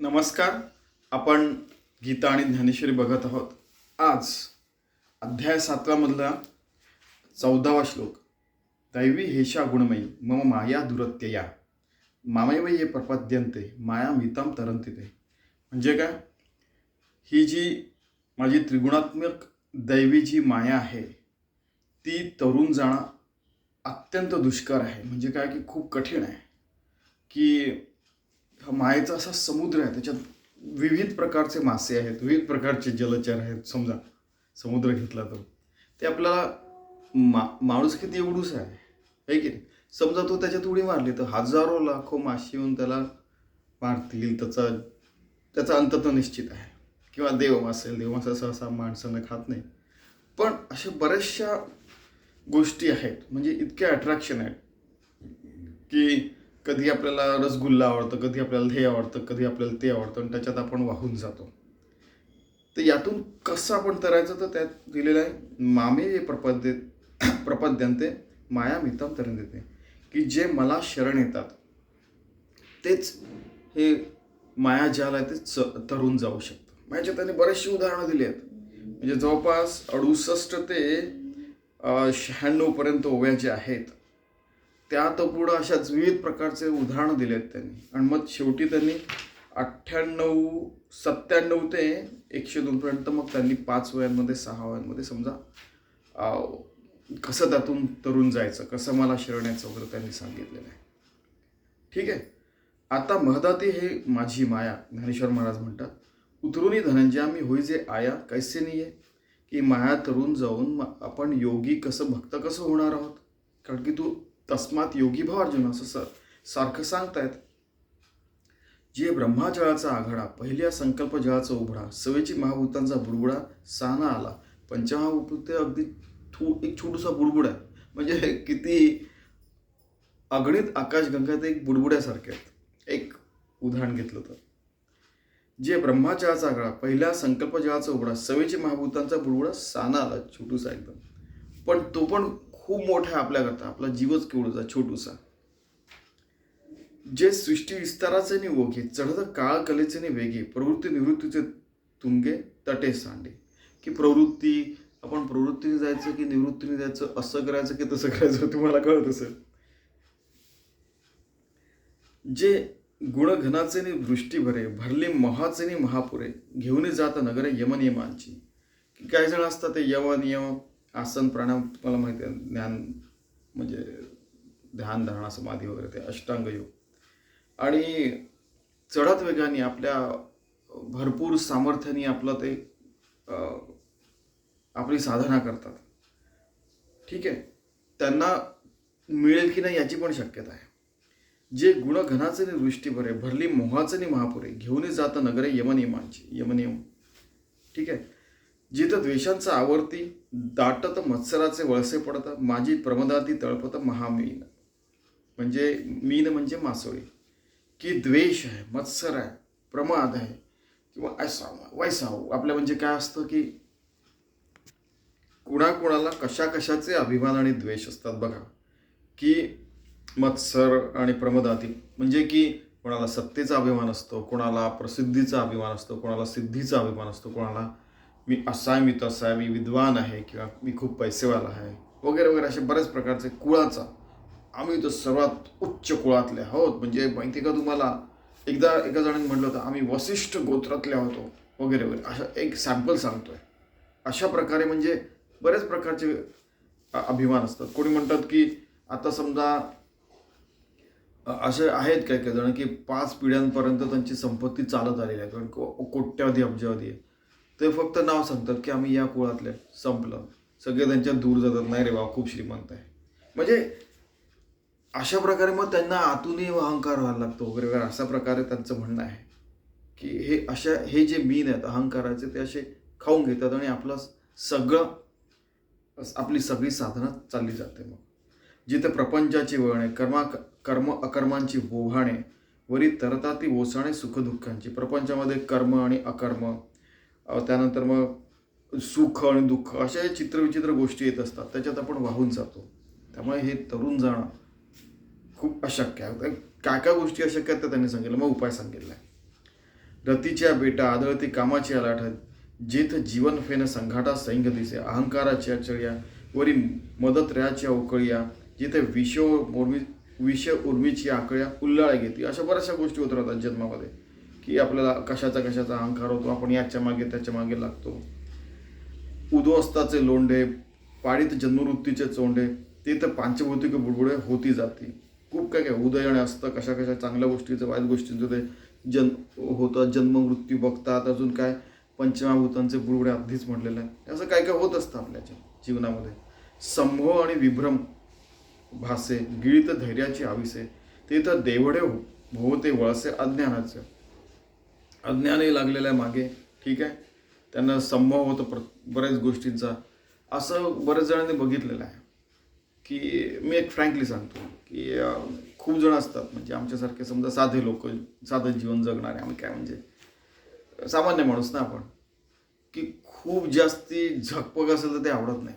नमस्कार. आपण गीता आणि ज्ञानेश्वरी बघत आहोत. आज अध्याय सातव्यामधला चौदावा श्लोक. दैवी हेशा गुणमयी मम माया दुरत्यया. मामैव ये प्रपद्यंते माया मिताम तरंती ते म्हणजे काय? ही जी माझी त्रिगुणात्मक दैवी जी माया आहे ती तरुण जाणं अत्यंत दुष्कर आहे. म्हणजे काय? की खूप कठीण आहे. की हा मायेचा असा समुद्र आहे त्याच्यात विविध प्रकारचे मासे आहेत विविध प्रकारचे जलचर आहेत. समजा समुद्र घेतला तर ते आपल्याला मा माणूस किती एवढूच आहे है की नाही? समजा तो त्याच्यात उडी मारली तर हजारो लाखो मासे येऊन त्याला मारतील त्याचा त्याचा अंत तर निश्चित आहे. किंवा देव असेल देवमासा सहसा माणसानं खात नाही. पण अशा बऱ्याचशा गोष्टी आहेत म्हणजे इतके अट्रॅक्शन आहेत की कधी आपल्याला रसगुल्ला आवडतं कधी आपल्याला हे आवडतं कधी आपल्याला ते आवडतं आणि त्याच्यात आपण वाहून जातो. तर यातून कसं आपण तरायचं तर त्यात दिलेलं आहे मामे जे प्रपद्य प्रपद्यंते माया मितम तरण देते. की जे मला शरण येतात तेच हे मायाजाल आहे ते च तरून जाऊ शकतं. माझ्या त्याने बरेचशी उदाहरणं दिली आहेत. म्हणजे जवळपास अडुसष्ट ते शहाण्णवपर्यंत ओव्या ज्या आहेत त्यात पुढं अशाच विविध प्रकारचे उदाहरणं दिले आहेत त्यांनी. आणि मग शेवटी त्यांनी अठ्ठ्याण्णव सत्त्याण्णव ते एकशे दोनपर्यंत मग त्यांनी पाच वयांमध्ये सहा वयांमध्ये समजा कसं त्यातून तरुण जायचं कसं मला शिरण्याचं वगैरे त्यांनी सांगितलेलं आहे. ठीक आहे? आता महदाती हे माझी माया ज्ञानेश्वर महाराज म्हणतात उतरुनी धनंजया मी होई जे आया कैसे नाही आहे की माया तरुण जाऊन आपण योगी कसं भक्त कसं होणार आहोत? कारण की तू तस्मात योगी भाव अर्जुन असं सर सारखं सांगतायत. जे ब्रह्माजळाचा आघाडा पहिल्या संकल्प जळाचा उभडा सवेची महाभूतांचा बुडबुडा साना आला. पंचमहाभूत अगदी थो एक छोटूसा बुडबुड आहे. म्हणजे किती अगणित आकाशगंगात एक बुडबुड्यासारखे आहेत. एक उदाहरण घेतलं तर. जे ब्रह्माचळाचा आघाडा पहिल्या संकल्प जळाचा उघडा सवेची महाभूतांचा बुडबुडा साना आला छोटूसा एकदम. पण तो पण खूप मोठा आहे आपल्याकरता. आपला जीवच केवढूचा छोटूसा. जे सृष्टी विस्ताराचे नि ओघे चढत काळ कलेचे नि वेगे प्रवृत्ती निवृत्तीचे तुंगे तटे सांडे. की प्रवृत्ती आपण प्रवृत्तीने जायचं की निवृत्तीने जायचं असं करायचं की तसं करायचं तुम्हाला कळत असेल. जे गुणघनाचे नि वृष्टी भरे भरले महाचे नि महापुरे घेऊन जात नगरे यमनियमांची. की काही जण असतात ते यम नियम आसन प्राणायाम तुम्हाला माहिती आहे ज्ञान म्हणजे ध्यान धारणा समाधी वगैरे ते अष्टांग योग. आणि चढत वेगाने आपल्या भरपूर सामर्थ्याने आपलं ते आपली साधना करतात. ठीक आहे? त्यांना मिळेल की नाही याची पण शक्यता आहे. जे गुण घनाचे नि वृष्टी भरे भरली मोहाचे नि महापुरे घेऊन जात नगरे यमनियमांची यमनियम. ठीक आहे? जिथं द्वेषांचा आवर्ती दाटत मत्सराचे वळसे पडत माझी प्रमदाती तळपत महामीन. म्हणजे मीन म्हणजे मासोळी. की द्वेष आहे मत्सर आहे प्रमाद आहे किंवा ऐसा वैसा आपल्या म्हणजे काय असतं की कुणाकुणाला कशा कशाचे अभिमान आणि द्वेष असतात बघा. की मत्सर आणि प्रमदाती म्हणजे की कोणाला सत्तेचा अभिमान असतो कोणाला प्रसिद्धीचा अभिमान असतो कोणाला सिद्धीचा अभिमान असतो कोणाला मी असा आहे मी तसा आहे मी विद्वान आहे किंवा मी खूप पैसेवाला आहे. वगैरे वगैरे असे बऱ्याच प्रकारचे कुळाचा आम्ही तर सर्वात उच्च कुळातले आहोत. म्हणजे माहिती का तुम्हाला? एकदा एका जणांनी म्हटलं होतं आम्ही वसिष्ठ गोत्रातले होतो वगैरे वगैरे. अशा एक सॅम्पल सांगतोय. अशा प्रकारे म्हणजे बरेच प्रकारचे अभिमान असतात. कोणी म्हणतात की आता समजा असे आहेत काही काही जण की पाच पिढ्यांपर्यंत त्यांची संपत्ती चालत आलेली आहे. कारण को- कोट्यावधी अब्जावधी आहे. ते फक्त नाव सांगतात की आम्ही या कुळातले. संपलं. सगळे त्यांच्या दूर जातात. नाही रे बा खूप श्रीमंत आहे. म्हणजे अशा प्रकारे मग त्यांना आतूनही अहंकार व्हायला लागतो वगैरे वगैरे. अशा प्रकारे त्यांचं म्हणणं आहे की हे अशा हे जे मीन आहेत अहंकाराचे ते असे खाऊन घेतात आणि आपलं सगळं आपली सगळी साधना चालली जाते मग. जिथे प्रपंचाची वळणे कर्मा कर्म अकर्मांची ओव्हाणे वरी तरता ती ओसाणे सुखदुःखांची. प्रपंचामध्ये कर्म आणि अकर्म त्यानंतर मग सुख आणि दुःख अशा चित्रविचित्र गोष्टी येत असतात. त्याच्यात आपण वाहून जातो. त्यामुळे हे तरुण जाणं खूप अशक्य आहे. काय काय गोष्टी अशक्य आहेत त्या त्यांनी सांगितलं. मग उपाय सांगितला. आहे रतीच्या बेटा आदळती कामाची आलाठत जेथ जीवन फेन संघाटा सैंग दिसे. अहंकाराच्या चळ्या वरी मदत उकळ्या. जिथे विष उर्मी विष उर्मीची आकळ्या उल्लाळ्या घेते. अशा बऱ्याचशा गोष्टी होत राहतात जन्मामध्ये. की आपल्याला कशाचा कशाचा अहंकार होतो आपण याच्या मागे त्याच्यामागे लागतो. उद्वस्ताचे लोंढे पाळीत जन्मवृत्तीचे चोंडे ते तर पांचभौतिक बुडबुडे होती जाते. खूप काय काय उदय आणि असतं कशा कशा चांगल्या गोष्टीचं वाईट गोष्टींचं ते जन्म होतं जन्म मृत्यू बघतात अजून काय पंचमाभूतांचे बुडबुडे आधीच म्हटलेलं आहे असं काय काय होत असतं आपल्या जीवनामध्ये. संभव आणि विभ्रम भासे गिळीत धैर्याची आविसे ते तर देवडे हो वळसे अज्ञानाचे. अज्ञानही लागलेलं आहे मागे ठीक आहे? त्यांना संभव होतो प्र बऱ्याच गोष्टींचा. असं बऱ्याच जणांनी बघितलेलं आहे. की मी एक फ्रँकली सांगतो की खूप जण असतात म्हणजे आमच्यासारखे समजा साधे लोक साधं जीवन जगणारे आम्ही काय म्हणजे सामान्य माणूस ना आपण की खूप जास्ती झकपक असेल तर ते आवडत नाही.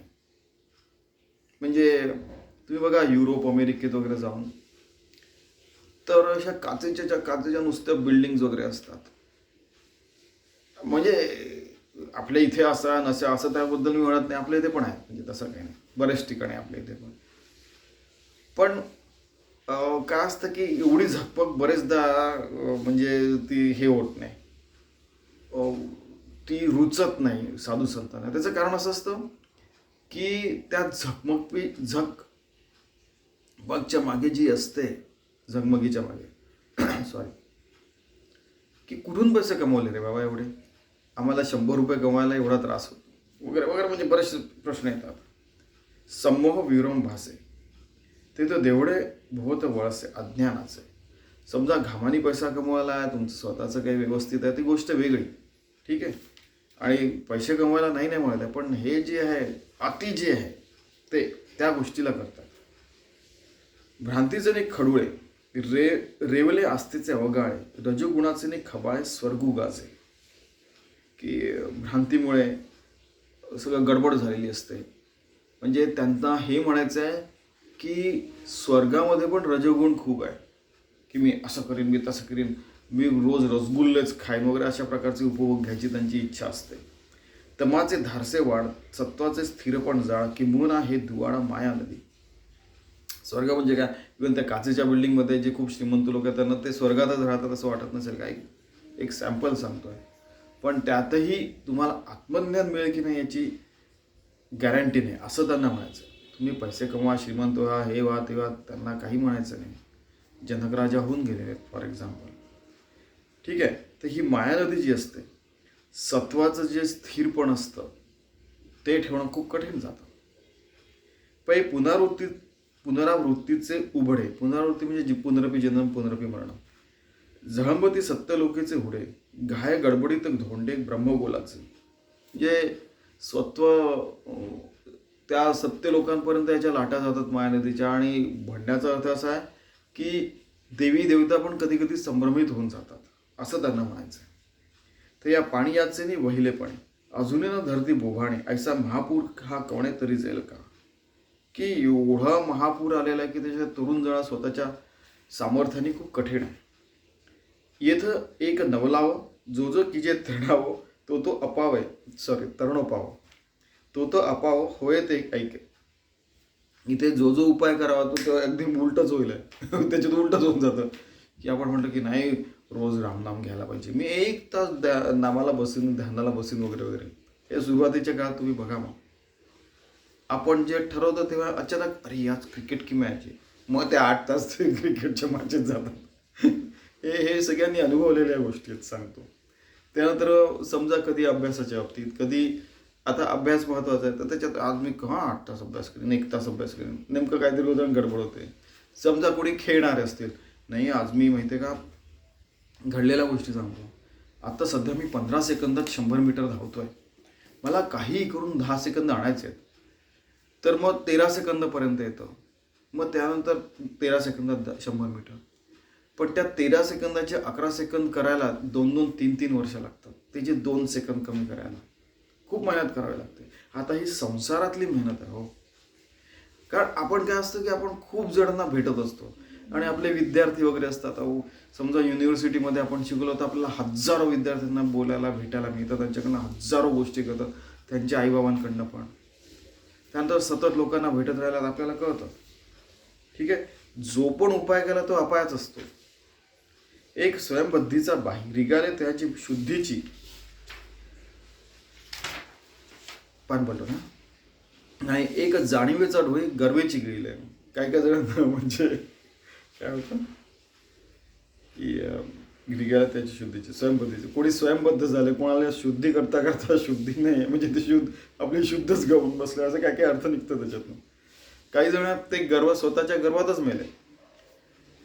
म्हणजे तुम्ही बघा युरोप अमेरिकेत वगैरे जाऊन तर अशा काचेच्या ज्या काचेच्या नुसत्या बिल्डिंग्ज वगैरे असतात. म्हणजे आपल्या इथे असा नसा असं त्याबद्दल मी म्हणत नाही. आपल्या इथे पण आहे. म्हणजे तसं काही नाही. बऱ्याच ठिकाणी आपल्या इथे पण. पण काय असतं की एवढी झकपक बरेचदा म्हणजे ती हे होत नाही. ती रुचत नाही साधू संतांना. त्याचं कारण असं असतं की त्या झकमकपी झक बगच्या मागे जी असते झगमगीच्या मागे. सॉरी की कुठून पैसे कमवले रे बाबा एवढे? आम्हाला शंभर रुपये कमवायला एवढा त्रास होतो. वगैरे वगैरे म्हणजे बरेचसे प्रश्न येतात. समोह विरम भासे. ते तर देवडे भोवत वळसे अज्ञानाचे. समजा घामानी पैसा कमवायला आहे तुमचं स्वतःचं काही व्यवस्थित आहे ती गोष्ट वेगळी. ठीक आहे? आणि पैसे कमवायला नाही नाही म्हणत आहे पण हे जे आहे अति जे आहे ते त्या गोष्टीला करतात. भ्रांतीचे ने खडुळे रे रेवले आस्तीचे अवगाळे रजोगुणाचे ने खबाळे स्वर्गुगाचे. की भ्रांतीमुळे सगळं गडबड झालेली असते. म्हणजे त्यांना हे म्हणायचं आहे की स्वर्गामध्ये पण रजोगुण खूप आहे. की मी असं करीन मी तसं करीन मी रोज रसगुल्लेच खाईन वगैरे अशा प्रकारचे उपभोग घ्यायची त्यांची इच्छा असते. तमाचे धारसे वाढ सत्वाचे स्थिरपण जाळ किंबहुना हे धुवाडा माया नदी. स्वर्ग म्हणजे काय? इव्हन त्या काचेच्या बिल्डिंगमध्ये जे खूप श्रीमंत लोक आहेत त्यांना ते स्वर्गातच राहतात असं वाटत नसेल काय एक सॅम्पल सांगतो आहे पण त्यातही तुम्हाला आत्मज्ञान मिळेल की नाही याची गॅरंटी नाही असं त्यांना म्हणायचं. तुम्ही पैसे कमवा श्रीमंत व्हा हे व्हा ते व्हा त्यांना काही म्हणायचं नाही. जनकराजा होऊन गेलेले आहेत फॉर एक्झाम्पल ठीक आहे? तर ही माया नदी जी असते सत्वाचं जे स्थिरपण असतं ते ठेवणं खूप कठीण जातं. पै पुनरावृत्ती पुनरावृत्तीचे उभडे पुनरावृत्ती म्हणजे जी पुनरपी जन्म पुनरपी मरण. झळंबती सत्यलोकेचे हुडे घाय गडबडीत धोंडे ब्रह्मगोलाचे. म्हणजे स्वत्व त्या सत्य लोकांपर्यंत याच्या लाटा जातात माया नदीच्या आणि म्हणण्याचा अर्थ असा आहे की देवी देवता पण कधी कधी संभ्रमित होऊन जातात असं त्यांना म्हणायचं आहे तर या पाणी याचे नि पाणी अजूनही ना धरती बोभाणे ऐसा महापूर हा कवणे तरी जाईल का? की एवढा महापूर आलेला आहे की त्याच्या तरुण जळा स्वतःच्या सामर्थ्याने खूप कठीण आहे. येथं एक नवलाव जो जो की जे तृणावं तो तो अपावय सॉरी तरणोपाव. तो तो अपाव होय ते ऐक. इथे जो जो उपाय करावा तो तो अगदी उलटच होईल. त्याच्यात उलटच होऊन जातं. की आपण म्हटलं की नाही रोज रामनाम घ्यायला पाहिजे. मी एक तास द्या नामाला बसून ध्यानाला बसून वगैरे वगैरे. हे सुरुवातीच्या काळात तुम्ही बघा मग. आपण जे ठरवतो तेव्हा अचानक अरे याच क्रिकेट की मॅच आहे मग ते आठ तास ते क्रिकेटच्या मॅचेस जातात. हे हे सगळ्यांनी अनुभवलेल्या गोष्टी आहेत सांगतो. त्यानंतर समजा कधी अभ्यासाच्या बाबतीत कधी आता अभ्यास महत्त्वाचा आहे तर त्याच्यात आज मी हा आठ तास अभ्यास करेन एक तास अभ्यास करेन? नेमकं काहीतरी उदाहरण गडबड होते. समजा कोणी खेळणारे असतील. नाही आज मी माहिती आहे का घडलेल्या गोष्टी सांगतो. आत्ता सध्या मी पंधरा सेकंदात शंभर मीटर धावतो आहे मला काही करून दहा सेकंद आणायचे आहेत. तर मग तेरा सेकंदपर्यंत येतं. मग त्यानंतर तेरा सेकंदात द- शंभर मीटर. पण त्या तेरा सेकंदाचे अकरा सेकंद करायला दोन दोन तीन तीन वर्ष लागतात. ते जे दोन सेकंद कमी करायला खूप मेहनत करावी लागते. आता ही संसारातली मेहनत आहे हो. कारण आपण काय असतं की आपण खूप जणांना भेटत असतो. आणि आपले विद्यार्थी वगैरे असतात. अहो समजा युनिव्हर्सिटीमध्ये आपण शिकलो तर आपल्याला हजारो विद्यार्थ्यांना बोलायला भेटायला मिळतं. त्यांच्याकडनं हजारो गोष्टी कळतात. त्यांच्या आईबाबांकडनं पण. त्यानंतर सतत लोकांना भेटत राहिला तर आपल्याला कळतं. ठीक आहे? जो पण उपाय केला तो अपायाच असतो. एक स्वयंबद्धीचा बाही रिगाले त्याची शुद्धीची पान पडलं ना? नाही एक जाणीवेचा डोळी गर्वेची गिळील आहे. काय काय जण म्हणजे काय होतं? की गिरिगाला त्याची शुद्धीची स्वयंबद्धीची. कोणी स्वयंबद्ध झाले कोणाला शुद्धी करता करता शुद्धी नाही. म्हणजे ते शुद्ध आपली शुद्धच गवून बसले असं काय काय अर्थ निघतं त्याच्यातून? काही जण ते गर्व स्वतःच्या गर्वातच मेले.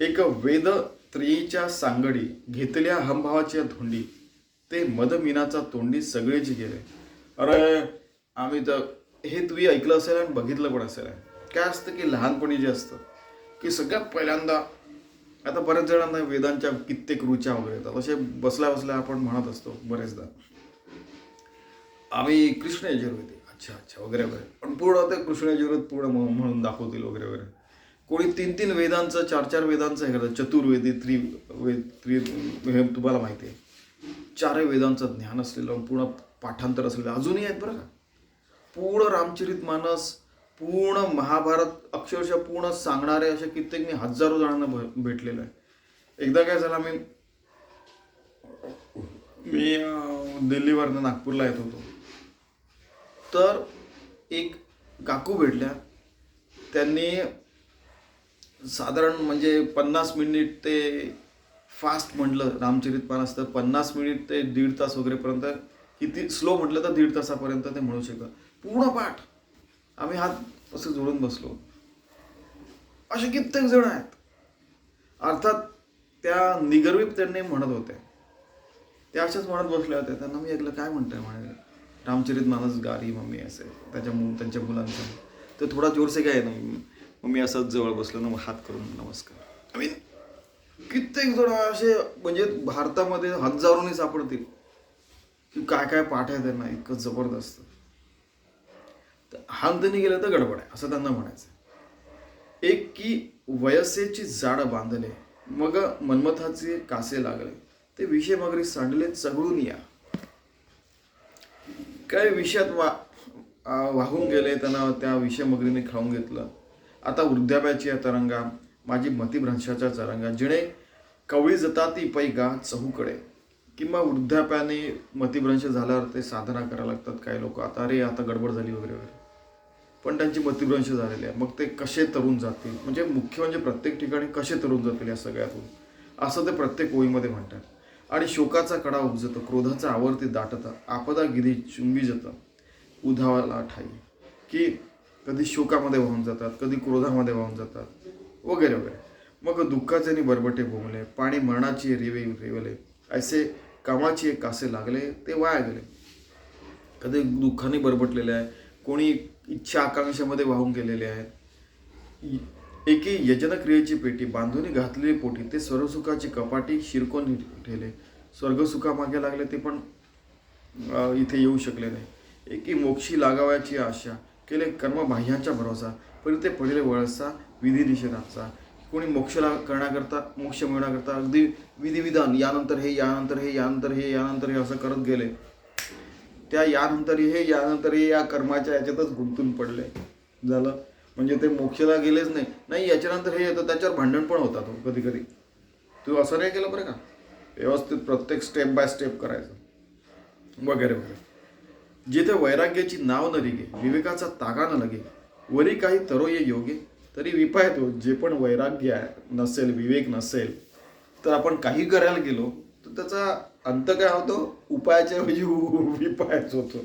एक वेद स्त्रीच्या सांगडी घेतल्या हमभावाच्या धोंडी. ते मदमिनाचा तोंडी सगळेच गेले. अरे आम्ही तर हे तुम्ही ऐकलं असेल आणि बघितलं पण असेल. काय असतं की लहानपणी जे असतं की सगळ्यात पहिल्यांदा आता बऱ्याच जणांना वेदांच्या कित्येक रुच्या वगैरे येतात. असे बसल्या बसल्या आपण म्हणत असतो बरेचदा. आम्ही कृष्ण यजुर्वेदी. अच्छा अच्छा वगैरे वगैरे. पण पूर्ण ते कृष्ण यजुर्वेद पूर्ण म्हणून दाखवतील वगैरे वगैरे. कोणी तीन तीन वेदांचं चार चार वेदांचं हे करतात. चतुर्वेदी त्रि वेद त्रि हे तुम्हाला माहिती आहे. चारही वेदांचं ज्ञान असलेलं पूर्ण पाठांतर असलेलं अजूनही आहेत बरं का? पूर्ण रामचरित मानस पूर्ण महाभारत अक्षरशः पूर्ण सांगणारे असे कित्येक मी हजारो जणांना भ- आहे. एकदा काय झालं मी मी दिल्लीवरनं नागपूरला येत होतो. तर एक काकू भेटल्या. त्यांनी साधारण म्हणजे पन्नास मिनिट ते फास्ट म्हटलं रामचरित मानस तर पन्नास मिनिट ते दीड तास वगैरेपर्यंत किती स्लो म्हटलं तर दीड तासापर्यंत ते म्हणू शकतात पूर्ण पाठ. आम्ही हात असं जोडून बसलो. असे कित्येक जण आहेत. अर्थात त्या निगर्वित त्यांनी म्हणत होते. त्या अशाच म्हणत बसल्या होत्या. त्यांना मी ऐकलं काय म्हणताय म्हणे? रामचरित मानस गारी मम्मी असे. त्याच्या मु त्यांच्या मुलांचं. तर थोडा जोरसे काय मी मम्मी असंच जवळ बसलो ना मग हात करून नमस्कार. आय मीन कित्येक जण असे म्हणजे भारतामध्ये हजारोने सापडतील. की काय काय पाठ आहे त्यांना इतकं जबरदस्त. तर हांतनी गेलं तर गडबड आहे असं त्यांना म्हणायचं एक की वयसेची जाड बांधले मग मनमथाचे कासे लागले ते विषय मगरी सांडले चघळून या. काय विषयात वा वाहून गेले त्यांना त्या विषय मगरीने खाऊन घेतलं. आता वृद्धाप्याची तरंगा माझी मतिभ्रंशाच्या तरंगा जिणे कवळी जाता ती पैगा चहूकडे. किंवा वृद्धाप्याने मतिभ्रंश झाल्यावर ते साधना करायला लागतात काही लोक. आता अरे आता गडबड झाली वगैरे वगैरे. पण त्यांची मतिभ्रंश झालेली आहे. मग ते कसे तरुण जातील? म्हणजे मुख्य म्हणजे प्रत्येक ठिकाणी कसे तरुण जातील या सगळ्यातून? असं ते प्रत्येक ओळीमध्ये म्हणतात. आणि शोकाचा कडा उपजतं क्रोधाचा आवर्ती दाटतं आपदा गिरी चुंबी जातं. उधावाला ठाई. की कधी शोकामध्ये वाहून जातात कधी क्रोधामध्ये वाहून जातात वगैरे वगैरे. मग दुःखाचे बरबटे भोगले पाणी मरणाची रेवे रेवले असे कामाचे एक कासे लागले ते वाया गेले. कधी दुःखाने बरबटलेले आहे कोणी इच्छा आकांक्षामध्ये वाहून गेलेले आहेत. एकी यजनक्रियेची पेटी बांधून घातलेली पोटी ते स्वर्गसुखाची कपाटी शिरकोन ठेले स्वर्गसुखामागे लागले ते पण इथे येऊ शकले नाही. एकी मोक्षी लागावयाची आशा केले कर्म बाह्यांच्या भरोसा पण ते पडले वळसा विधी निषेधाचा. कोणी मोक्षला करण्याकरता मोक्ष मिळण्याकरता अगदी विधिविधान यानंतर हे यानंतर हे यानंतर हे यानंतर हे असं करत गेले. त्या यानंतर हे यानंतर हे या कर्माच्या याच्यातच गुंतून पडले. झालं? म्हणजे ते मोक्षला गेलेच नाही. नाही याच्यानंतर हे येतं त्याच्यावर भांडण पण होतात कधी कधी. तू असं नाही केलं बरं का? व्यवस्थित प्रत्येक स्टेप बाय स्टेप करायचं. वगैरे वगैरे. जिथे वैराग्याची नाव न रिगे विवेकाचा तागा न लगे वरी काही तरो ये योगे तरी विपाय तो जे पण वैराग्य आहे नसेल विवेक नसेल तर आपण काही करायला गेलो तर त्याचा अंत काय होतो? उपायाच्या ऐवजी विपायच होतो.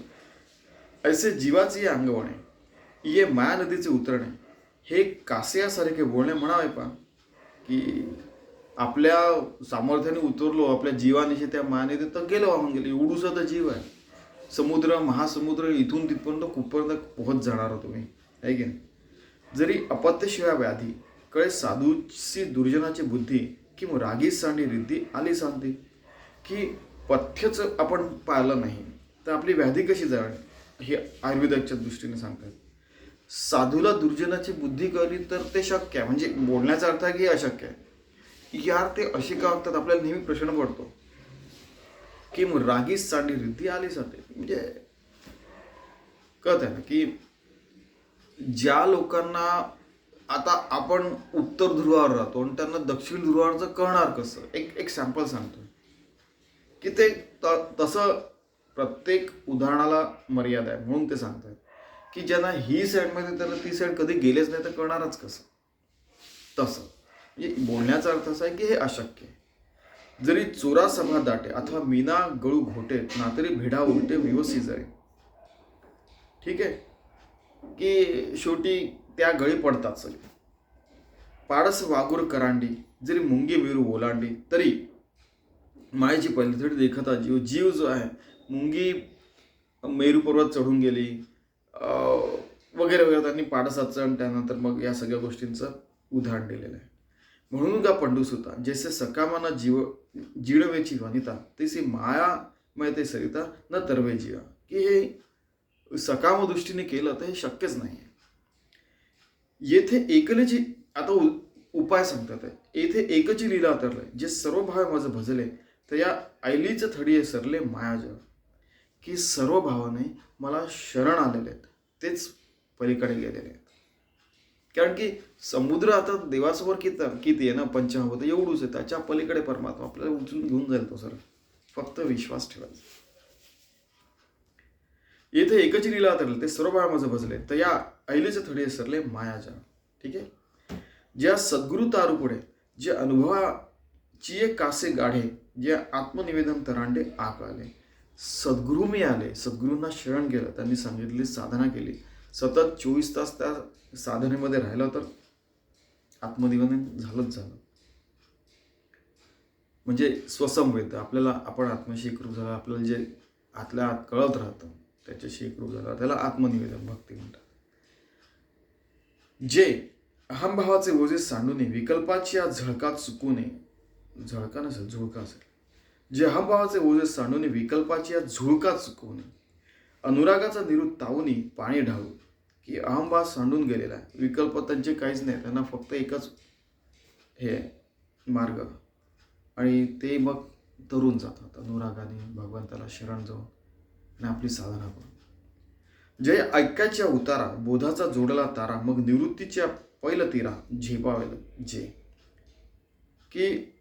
ऐसे जीवाचे अंगवणे ये माया नदीचे उतरणे हे कासयासारखे बोलणे म्हणावे पा की आपल्या सामर्थ्याने उतरलो आपल्या जीवानिशी त्या मायाने तर गेलो वाहून गेले एवढूसा तर जीव आहे. समुद्र महासमुद्र इथून तिथपर्यंत कुठपर्यंत पोहत जाणार तुम्ही? आहे की नाही? जरी अपत्यशिवाय व्याधी कळे साधूची दुर्जनाची बुद्धी किंवा रागी सांडी रिद्धी आली सांगते की पथ्यच आपण पाळलं नाही तर आपली व्याधी कशी जाणार हे आयुर्वेदाच्या दृष्टीने सांगतात. साधूला दुर्जनाची बुद्धी कळली तर ते शक्य आहे. म्हणजे बोलण्याचा अर्थ आहे की अशक्य आहे. यार ते असे का वागतात आपल्याला नेहमी प्रश्न पडतो. की मग रागीच चांडी रिद्धी आली जाते. म्हणजे कळत आहे ना की ज्या लोकांना आता आपण उत्तर ध्रुवावर राहतो आणि त्यांना दक्षिण ध्रुवावरचं कळणार कसं? एक एक सॅम्पल सांगतो की ते त तसं प्रत्येक उदाहरणाला मर्यादा आहे म्हणून ते सांगतात की ज्यांना ही साईडमध्ये त्याला ती साईड कधी गेलेच नाही तर कळणारच कसं? तसं. म्हणजे बोलण्याचा अर्थ असा आहे की हे अशक्य आहे. जरी चोरा सभा दाटे अथवा मीना गळू घोटे ना तरी भिडा उलटे विवसी जाईल ठीक आहे? की शेवटी त्या गळी पडतात सगळे. पाडस वागूर करांडी जरी मुंगी मेरू ओलांडी तरी मायेची पहिली थोडी देखता जीव जीव जो आहे मुंगी मेरू पर्वत चढून गेली वगैरे वगैरे त्यांनी पाडसाचं आणि त्यानंतर मग या सगळ्या गोष्टींचं उदाहरण दिलेलं आहे. म्हणून का होता जैसे सकामाना जीव जिडवेची वनिता तैसी माया मय सरिता न तरवे जीवा। की हे सकाम दृष्टीने केलं तर हे शक्यच नाही येथे एकलेची आता उ- उपाय सांगतात आहे. येथे एकची लीला अतरले जे सर्व भाव माझं भजले तर या ऐलीचं थडिये सरले मायाजळ की सर्व भावाने मला शरण आलेले आहेत तेच पलीकडे गेलेले आहेत। कारण की समुद्र आता देवासमोर किती किती आहे ना पंचमभूत एवढूच आहे. त्याच्या पलीकडे परमात्मा आपल्याला उचलून घेऊन जाईल तो सर. फक्त विश्वास ठेवायचा. येथे एकच लीला तरले ते सर्व माझं भजले तर या ऐलीचे थडे सरले मायाजा ठीक आहे? ज्या सद्गुरु तारू पुढे जे अनुभवाची एक कासे गाढे जे आत्मनिवेदन तरांडे आक आले सद्गुरु मी आले सद्गुरूंना शरण गेलं त्यांनी सांगितली साधना केली. सतत चोवीस तास त्या साधनेमध्ये राहिलं तर आत्मनिवेदन झालंच झालं. म्हणजे स्वसंवेद आपल्याला आपण आत्म्याशी एकरूप झाला आपल्याला जे आतल्या आत कळत राहतं त्याच्याशी एकरूप झाला त्याला आत्मनिवेदन भक्ती म्हणतात. जे अहमभावाचे ओझे सांडू नये विकल्पाची या झळकात चुकू नये झळका नसेल झुळका असेल. जे अहमभावाचे ओझे सांडू नये विकल्पाची या झुळका चुकवू नये. अनुरागाचा निरुत्तावनी पाणी ढाळू की अहमभाव सांडून गेलेला आहे. विकल्प त्यांचे काहीच नाही त्यांना फक्त एकच हे मार्ग. आणि ते मग तरुण जातात. अनुरागाने भगवंताला शरण जाऊन आणि आपली साधना करून. जय ऐक्याच्या उतारा बोधाचा जोडला तारा मग निवृत्तीच्या पहिलं तिरा झेपावेल जे. की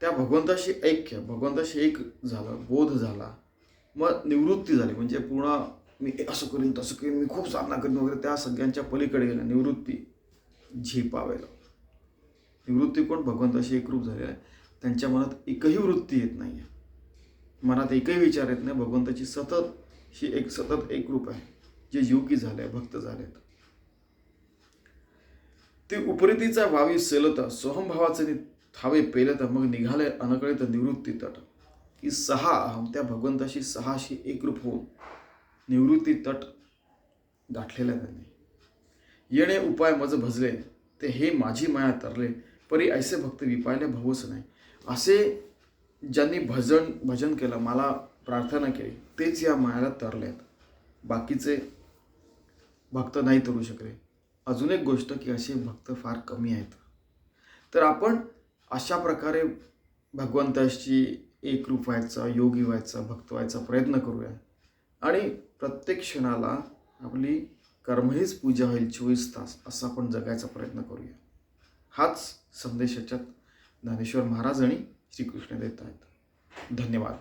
त्या भगवंताशी ऐक्य भगवंताशी एक झालं बोध झाला. मग निवृत्ती झाली. म्हणजे पूर्ण मी असं करीन तसं करीन मी खूप साधना करीन वगैरे त्या सगळ्यांच्या पलीकडे गेल्या निवृत्ती झेपावेल निवृत्ती कोण? भगवंताशी एकरूप झाले आहे. त्यांच्या मनात एकही वृत्ती येत नाही आहे मनात एकही विचार येत नाही. भगवंताची सतत ही एक सतत एक रूप आहे. जे जीवकी झाले भक्त झालेत ते उपरितीचा वावी सेलत सोहमभावाचे नि- थावे पेलत मग निघाले अनकळीत निवृत्ती तट. की सहा अहम त्या भगवंताशी सहाशी एकरूप होऊन निवृत्ती तट गाठलेला आहे त्यांनी. येणे उपाय मज भजले ते हे माझी माया तरले परी ऐसे भक्त विपायले भवस नाही. असे ज्यांनी भजन भजन केलं मला प्रार्थना केली तेच या मायाला तरले आहेत बाकीचे भक्त नाही तरू शकले. अजून एक गोष्ट की असे भक्त फार कमी आहेत. तर आपण अशा प्रकारे भगवंताशी एकरूप व्हायचा योगी व्हायचा भक्त व्हायचा प्रयत्न करूया. आणि प्रत्येक क्षणाला आपली कर्महीच पूजा होईल चोवीस तास असा आपण जगायचा प्रयत्न करूया. हाच संदेश याच्यात ज्ञानेश्वर महाराज आणि श्रीकृष्ण देत आहेत. धन्यवाद.